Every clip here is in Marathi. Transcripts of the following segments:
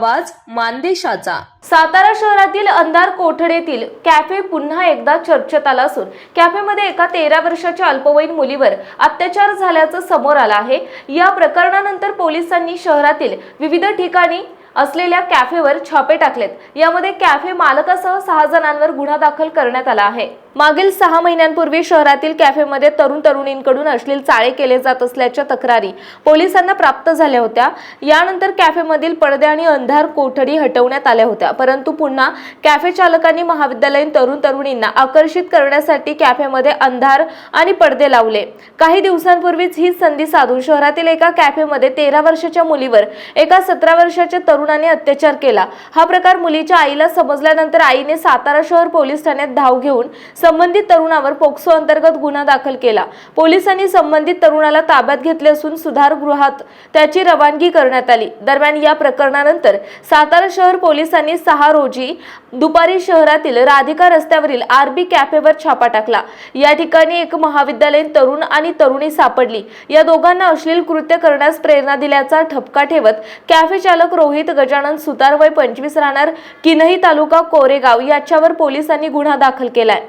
आवाज मानदेशाचा. सातारा शहरातील अंधार कोठडेतील कॅफे पुन्हा एकदा चर्चेत आला असून कॅफेमध्ये एका तेरा वर्षाच्या अल्पवयीन मुलीवर अत्याचार झाल्याचं समोर आलं आहे. या प्रकरणानंतर पोलिसांनी शहरातील विविध ठिकाणी असलेल्या कॅफेवर छापे टाकलेत. यामध्ये कॅफे मालकासह सहा जणांवर गुन्हा दाखल करण्यात आला आहे. मागील सहा महिन्यांपूर्वी शहरातील कॅफेमध्ये तरुण तरुणींकडून अश्लील चाळे केले जात असल्याच्या तक्रारी पोलिसांना प्राप्त झाल्या होत्या. यानंतर कॅफेमधील पडदे आणि अंधार कोठडी हटवण्यात आल्या होत्या. परंतु पुन्हा कॅफे चालकांनी महाविद्यालयीन तरुण तरुणींना आकर्षित करण्यासाठी कॅफेमध्ये अंधार आणि पडदे लावले. काही दिवसांपूर्वीच ही संधी साधून शहरातील एका कॅफेमध्ये तेरा वर्षाच्या मुलीवर एका सतरा वर्षाच्या तरुणाने अत्याचार केला. हा प्रकार मुलीच्या आईला समजल्यानंतर आईने सातारा शहर पोलीस ठाण्यात धाव घेऊन संबंधित तरुणावर पोक्सो अंतर्गत गुन्हा दाखल केला. पोलिसांनी संबंधित तरुणाला ताब्यात घेतले असून सुधारगृहात त्याची रवानगी करण्यात आली. दरम्यान या प्रकरणानंतर सातारा शहर पोलिसांनी सहा रोजी दुपारी शहरातील राधिका रस्त्यावरील आरबी कॅफेवर छापा टाकला. या ठिकाणी एक महाविद्यालयीन तरुण आणि तरुणी सापडली. या दोघांना अश्लील कृत्य करण्यास प्रेरणा दिल्याचा ठपका ठेवत कॅफे चालक रोहित गजानन सुतार वय पंचवीस राहणार किनही तालुका कोरेगाव याच्यावर पोलिसांनी गुन्हा दाखल केलाय.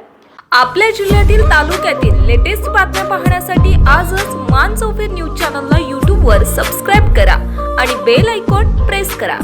आपल्या जिल्ह्यातील तालुक्यातील लेटेस्ट बातम्या पाहण्यासाठी आजच मान चौफेर न्यूज चॅनलला यूट्यूबवर सबस्क्राईब करा आणि बेल आयकॉन प्रेस करा.